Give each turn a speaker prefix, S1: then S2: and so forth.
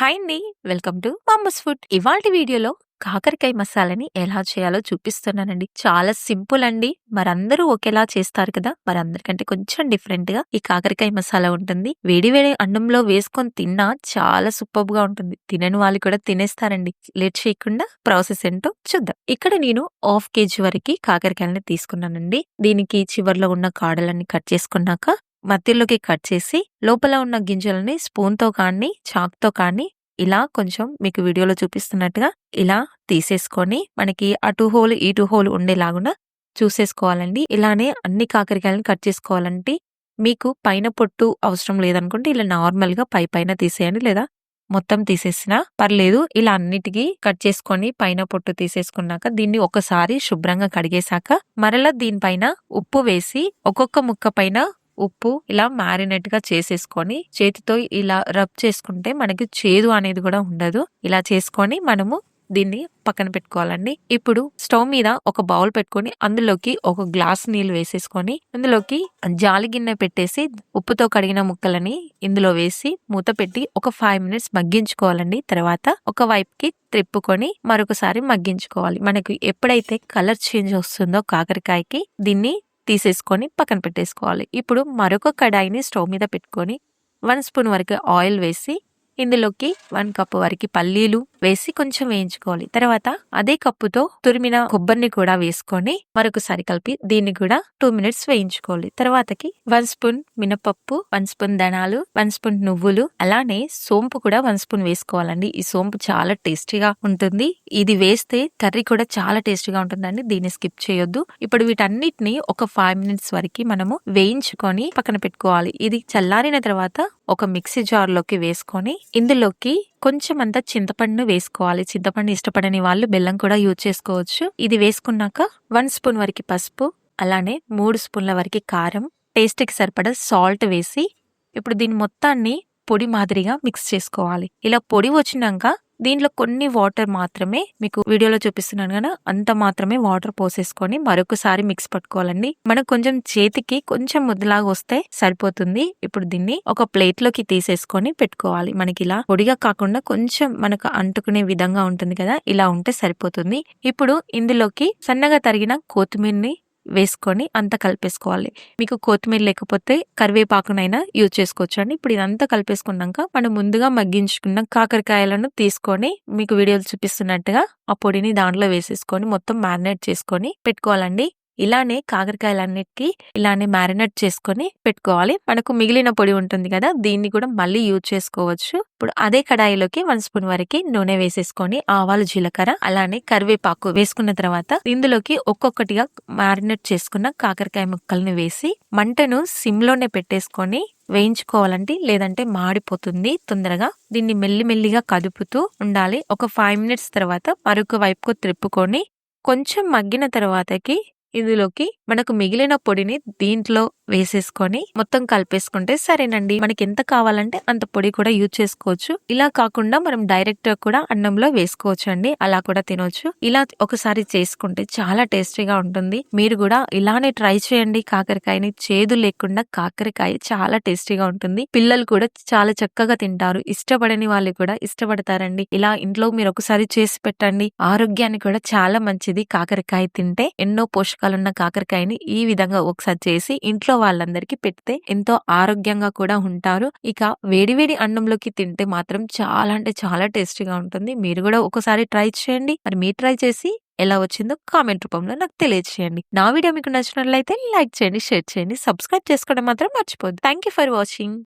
S1: hi అండి welcome to mamma's food ఇవాళ వీడియోలో కాకరకాయ మసాలాని ఎలా చేయాలో చూపిస్తున్నానండి చాలా సింపుల్ అండి మరందరూ ఒకేలా చేస్తారు కదా మరందరికంటే కొంచెం డిఫరెంట్ గా ఈ కాకరకాయ మసాలా ఉంటుంది వేడివేడి అన్నంలో వేసుకొని తిన్నా చాలా సూపర్ గా ఉంటుంది తినని వాళ్ళు కూడా తినేస్తారండి లేట్ చేయకుండా ప్రాసెస్ ఏంటో చూద్దాం ఇక్కడ నేను హాఫ్ కేజీ వరకు కాకరకాయలని తీసుకున్నానండి దీనికి చివరిలో ఉన్న కాడలన్నీ కట్ చేసుకున్నాక మధ్యలోకి కట్ చేసి లోపల ఉన్న గింజలని స్పూన్తో కానీ చాక్తో కానీ ఇలా కొంచెం మీకు వీడియోలో చూపిస్తున్నట్టుగా ఇలా తీసేసుకొని మనకి అటు హోల్ ఇటు హోల్ ఉండేలాగున చూసేసుకోవాలండి ఇలానే అన్ని కాకరకాయలను కట్ చేసుకోవాలంటే మీకు పైన పొట్టు అవసరం లేదనుకుంటే ఇలా నార్మల్గా పై పైన తీసేయండి లేదా మొత్తం తీసేసినా పర్లేదు ఇలా అన్నిటికీ కట్ చేసుకొని పైన పొట్టు తీసేసుకున్నాక దీన్ని ఒకసారి శుభ్రంగా కడిగేశాక మరలా దీనిపైన ఉప్పు వేసి ఒక్కొక్క ముక్క పైన ఉప్పు ఇలా మారినట్టుగా చేసేసుకొని చేతితో ఇలా రబ్ చేసుకుంటే మనకి చేదు అనేది కూడా ఉండదు ఇలా చేసుకొని మనము దీన్ని పక్కన పెట్టుకోవాలండి ఇప్పుడు స్టవ్ మీద ఒక బౌల్ పెట్టుకొని అందులోకి ఒక గ్లాస్ నీళ్ళు వేసేసుకొని అందులోకి జాలి గిన్నె పెట్టేసి ఉప్పుతో కడిగిన ముక్కలని ఇందులో వేసి మూత పెట్టి ఒక ఫైవ్ మినిట్స్ మగ్గించుకోవాలండి తర్వాత ఒక వైపుకి త్రిప్పుకొని మరొకసారి మగ్గించుకోవాలి మనకు ఎప్పుడైతే కలర్ చేంజ్ వస్తుందో కాకరకాయకి దీన్ని తీసేసుకొని పక్కన పెట్టేసుకోవాలి ఇప్పుడు మరొక కడాయిని స్టవ్ మీద పెట్టుకొని వన్ స్పూన్ వరకు ఆయిల్ వేసి ఇందులోకి వన్ కప్ వరకు పల్లీలు వేసి కొంచెం వేయించుకోవాలి తర్వాత అదే కప్పుతో తురిమిన కొబ్బరిని కూడా వేసుకొని మరొకసారి కలిపి దీన్ని కూడా టూ మినిట్స్ వేయించుకోవాలి తర్వాతకి వన్ స్పూన్ మినపప్పు వన్ స్పూన్ ధనాలు వన్ స్పూన్ నువ్వులు అలానే సోంపు కూడా వన్ స్పూన్ వేసుకోవాలండి ఈ సోంపు చాలా టేస్టీగా ఉంటుంది ఇది వేస్తే కర్రీ కూడా చాలా టేస్టీగా ఉంటుందండి దీన్ని స్కిప్ చేయొద్దు ఇప్పుడు వీటన్నిటిని ఒక ఫైవ్ మినిట్స్ వరకు మనము వేయించుకొని పక్కన పెట్టుకోవాలి ఇది చల్లారిన తర్వాత ఒక మిక్సీ జార్లోకి వేసుకొని ఇందులోకి కొంచెం అంత చింతపండును వేసుకోవాలి చింతపండు ఇష్టపడని వాళ్ళు బెల్లం కూడా యూజ్ చేసుకోవచ్చు ఇది వేసుకున్నాక వన్ స్పూన్ వరకు పసుపు అలానే మూడు స్పూన్ల వరకు కారం టేస్ట్కి సరిపడా సాల్ట్ వేసి ఇప్పుడు దీని మొత్తాన్ని పొడి మాదిరిగా మిక్స్ చేసుకోవాలి ఇలా పొడి వచ్చినాక దీంట్లో కొన్ని వాటర్ మాత్రమే మీకు వీడియోలో చూపిస్తున్నాను కదా అంత మాత్రమే వాటర్ పోసేసుకొని మరొకసారి మిక్స్ పట్టుకోవాలండి మనకు కొంచెం చేతికి కొంచెం ముద్దలాగా వస్తే సరిపోతుంది ఇప్పుడు దీన్ని ఒక ప్లేట్ లోకి తీసేసుకొని పెట్టుకోవాలి మనకి ఇలా పొడిగా కాకుండా కొంచెం మనకు అంటుకునే విధంగా ఉంటుంది కదా ఇలా ఉంటే సరిపోతుంది ఇప్పుడు ఇందులోకి సన్నగా తరిగిన కొత్తిమీరని వేసుకొని అంతా కలిపేసుకోవాలి మీకు కొత్తిమీర లేకపోతే కరివేపాకునైనా యూజ్ చేసుకోవచ్చు అండి ఇప్పుడు ఇదంతా కలిపేసుకున్నాక మనం ముందుగా మగ్గించుకున్న కాకరకాయలను తీసుకొని మీకు వీడియోలు చూపిస్తున్నట్టుగా ఆ పొడిని దాంట్లో వేసేసుకొని మొత్తం మ్యారినేట్ చేసుకొని పెట్టుకోవాలండి ఇలానే కాకరకాయలన్నిటికీ ఇలానే మ్యారినేట్ చేసుకొని పెట్టుకోవాలి మనకు మిగిలిన పొడి ఉంటుంది కదా దీన్ని కూడా మళ్ళీ యూజ్ చేసుకోవచ్చు ఇప్పుడు అదే కడాయిలోకి వన్ స్పూన్ వరకు నూనె వేసేసుకొని ఆవాలు జీలకర్ర అలానే కరివేపాకు వేసుకున్న తర్వాత ఇందులోకి ఒక్కొక్కటిగా మ్యారినేట్ చేసుకున్న కాకరకాయ ముక్కల్ని వేసి మంటను సిమ్లోనే పెట్టేసుకొని వేయించుకోవాలంటే లేదంటే మాడిపోతుంది తొందరగా దీన్ని మెల్లిమెల్లిగా కదుపుతూ ఉండాలి ఒక ఫైవ్ మినిట్స్ తర్వాత మరొక వైపుకు త్రిప్పుకొని కొంచెం మగ్గిన తర్వాతకి ఇందులోకి మనకు మిగిలిన పొడిని దీంట్లో వేసేసుకొని మొత్తం కలిపేసుకుంటే సరేనండి మనకి ఎంత కావాలంటే అంత పొడి కూడా యూజ్ చేసుకోవచ్చు ఇలా కాకుండా మనం డైరెక్ట్ కూడా అన్నంలో వేసుకోవచ్చు అండి అలా కూడా తినొచ్చు ఇలా ఒకసారి చేసుకుంటే చాలా టేస్టీగా ఉంటుంది మీరు కూడా ఇలానే ట్రై చేయండి కాకరకాయని చేదు లేకుండా కాకరకాయ చాలా టేస్టీగా ఉంటుంది పిల్లలు కూడా చాలా చక్కగా తింటారు ఇష్టపడని వాళ్ళు కూడా ఇష్టపడతారండి ఇలా ఇంట్లో మీరు ఒకసారి చేసి పెట్టండి ఆరోగ్యానికి కూడా చాలా మంచిది కాకరకాయ తింటే ఎన్నో పోషకాలున్న కాకరకాయని ఈ విధంగా ఒకసారి చేసి ఇంట్లో వాళ్ళందరికీ పెడితే ఎంతో ఆరోగ్యంగా కూడా ఉంటారు ఇక వేడివేడి అన్నంలోకి తింటే మాత్రం చాలా అంటే చాలా టేస్టీగా ఉంటుంది మీరు కూడా ఒకసారి ట్రై చేయండి మరి మీరు ట్రై చేసి ఎలా వచ్చిందో కామెంట్ రూపంలో నాకు తెలియజేయండి నా వీడియో మీకు నచ్చినట్లయితే లైక్ చేయండి షేర్ చేయండి సబ్స్క్రైబ్ చేసుకోవడం మాత్రం మర్చిపోద్దు థ్యాంక్ యూ ఫర్ వాచింగ్